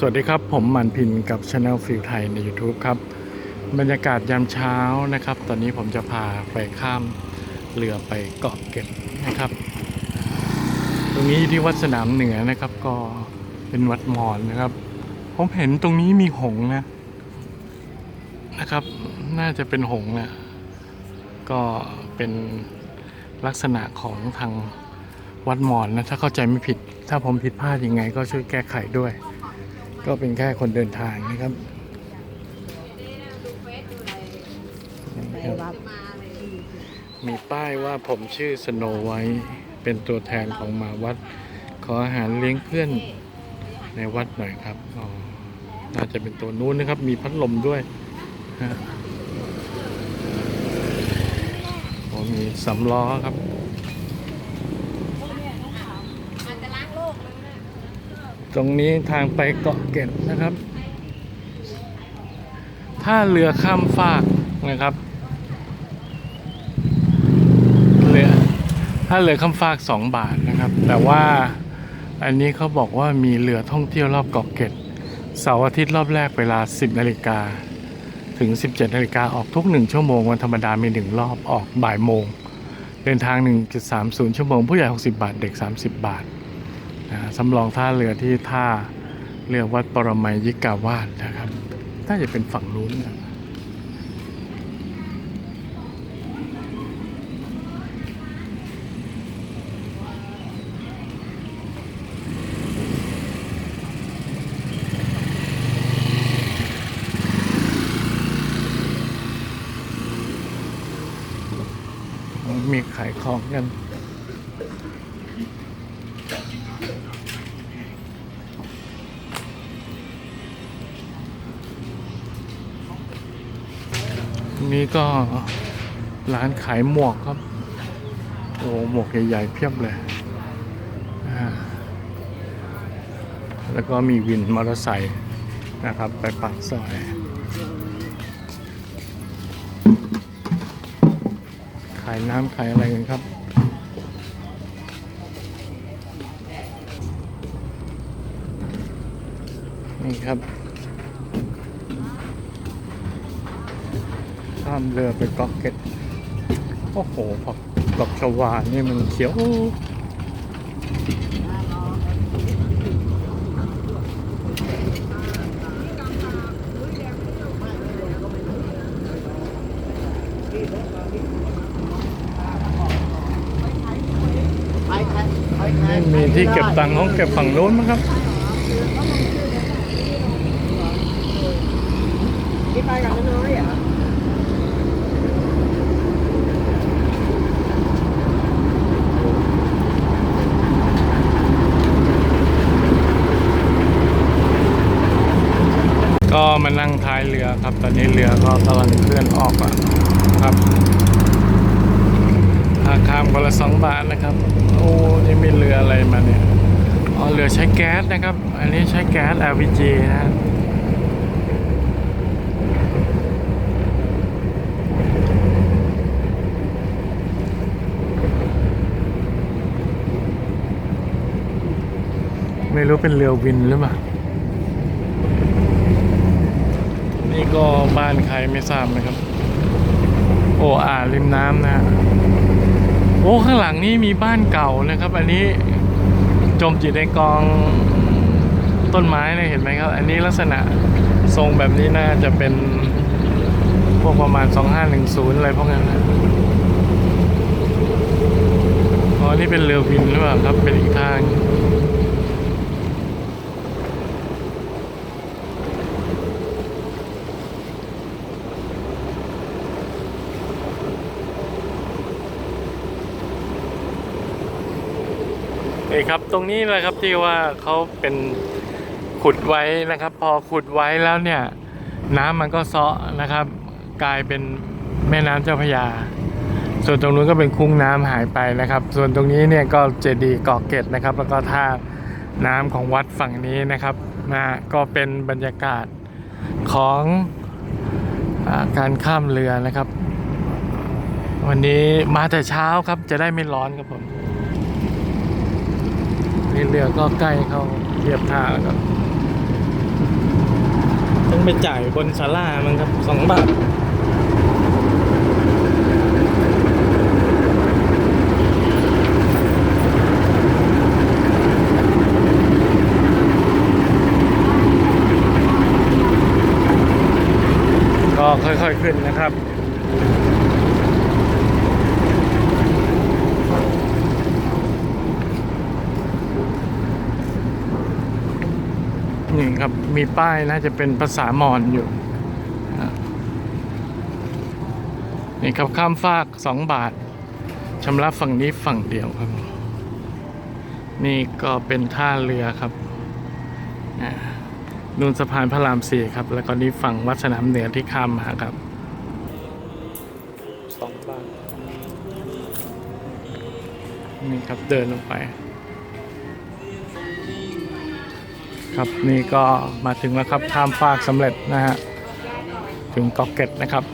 สวัสดีครับ ผมมันพินกับช anel ฟิลไทยใน YouTube ครับ บรรยากาศยามเช้านะครับ ตอนนี้ผมจะพาไปข้ามเรือไปเกาะเก็ดนะครับ ตรงนี้ที่วัดสนามเหนือนะครับ ก็เป็นวัดมอญนะครับ ผมเห็นตรงนี้มีหงนะนะครับ น่าจะเป็นหงนะก็เป็นลักษณะของทางวัดมอญนะถ้าเข้าใจไม่ผิด ถ้าผมผิดพลาดยังไง ก็ช่วยแก้ไขด้วย ก็เป็นแค่คนเดินทางนะครับนะครับมีป้ายว่าผมชื่อสโนไวท์เป็นตัวแทนของหมาวัด ขออาหารเลี้ยงเพื่อนในวัดหน่อยครับอ๋อน่าจะเป็นตัวนู้นนะครับ มีพัดลมด้วยฮะโอ้มีสำล้อครับ ตรงนี้ทางไปเกาะเกร็ดนะครับ ถ้าเรือข้ามฟากนะครับ เรือ ถ้าเรือข้ามฟากสองบาทนะครับ แต่ว่าอันนี้เขาบอกว่ามีเรือท่องเที่ยวรอบเกาะเกร็ดเสาร์อาทิตย์รอบแรกเวลา 10นาฬิกาถึง 17นาฬิกาออกทุก 1 ชั่วโมง วันธรรมดามี 1 รอบออกบ่ายโมง เดินทาง 1.30 ชั่วโมง ผู้ใหญ่ 60 บาท เด็ก 30 บาท นะสำรองท่าเรือที่ท่าเรือวัดปรมัยยิกาวาสนะครับน่าจะเป็นฝั่งนู้นนะมีขายของกัน นี่ก็ร้านขายหมวกครับ โอ้หมวกใหญ่ๆเพียบเลย แล้วก็มีวินมอเตอร์ไซค์นะครับ ไปปากซอยขายน้ำขายอะไรกันครับนี่ครับ ข้ามเรือไปเกาะเกร็ดโอ้โหผักดอกชวานี่มันเขียวนี่มีที่เก็บตังค์ของเก็บฝั่งโน้นมั้งครับที่ไปกับน้อยๆเหรอ ก็มานั่งท้ายเรือครับ ตอนนี้เรือก็กำลังเคลื่อนออกอะครับค่าข้ามคนละสองบาทนะครับ โอ้นี่มีเรืออะไรมาเนี่ยอ๋อเรือใช้แก๊สนะครับ อันนี้ใช้แก๊ส LPG นะฮะไม่รู้เป็นเรือวินหรือเปล่า นี่ก็บ้านใครไม่ทราบนะครับ โอ้อ่าริมน้ำนะ โอ้ข้างหลังนี่มีบ้านเก่านะครับ อันนี้จมจิตในกองต้นไม้เลยเห็นไหมครับ อันนี้ลักษณะทรงแบบนี้น่าจะเป็นพวกประมาณ 2510 อะไรพวกนั้นนะอ๋อ นี่เป็นเรือวินหรือเปล่าครับ เป็นอีกทาง นี่ครับตรงนี้แหละครับที่ว่าเขาเป็นขุดไว้นะครับ พอขุดไว้แล้วเนี่ย น้ำมันก็เซาะนะครับ กลายเป็นแม่น้ำเจ้าพระยา ส่วนตรงนู้นก็เป็นคุ้งน้ำหายไปนะครับ ส่วนตรงนี้เนี่ยก็เจดีย์เกาะเกร็ดนะครับ แล้วก็ท่าน้ำของวัดฝั่งนี้นะครับนะก็เป็นบรรยากาศของอการข้ามเรือนะครับ วันนี้มาแต่เช้าครับจะได้ไม่ร้อนครับผม นี่เรือก็ใกล้เข้าเทียบท่าแล้วครับไปจ่ายบนศาลามั้งครับสองบาทก็ค่อยๆขึ้นนะครับ นี่ครับ มีป้ายน่าจะเป็นภาษามอญอยู่อะนี่ครับข้ามฟากสองบาทชำระฝั่งนี้ฝั่งเดียวครับ นี่ก็เป็นท่าเรือครับอะนูนสะพานพระรามสี่ครับ แล้วก็นี่ฝั่งวัดสนามเหนือที่ข้ามมาครับสองบาทนี่ครับเดินลงไป ครับนี่ก็มาถึงแล้วครับข้ามฟากสำเร็จนะฮะถึงเกอกเก็ตนะครับ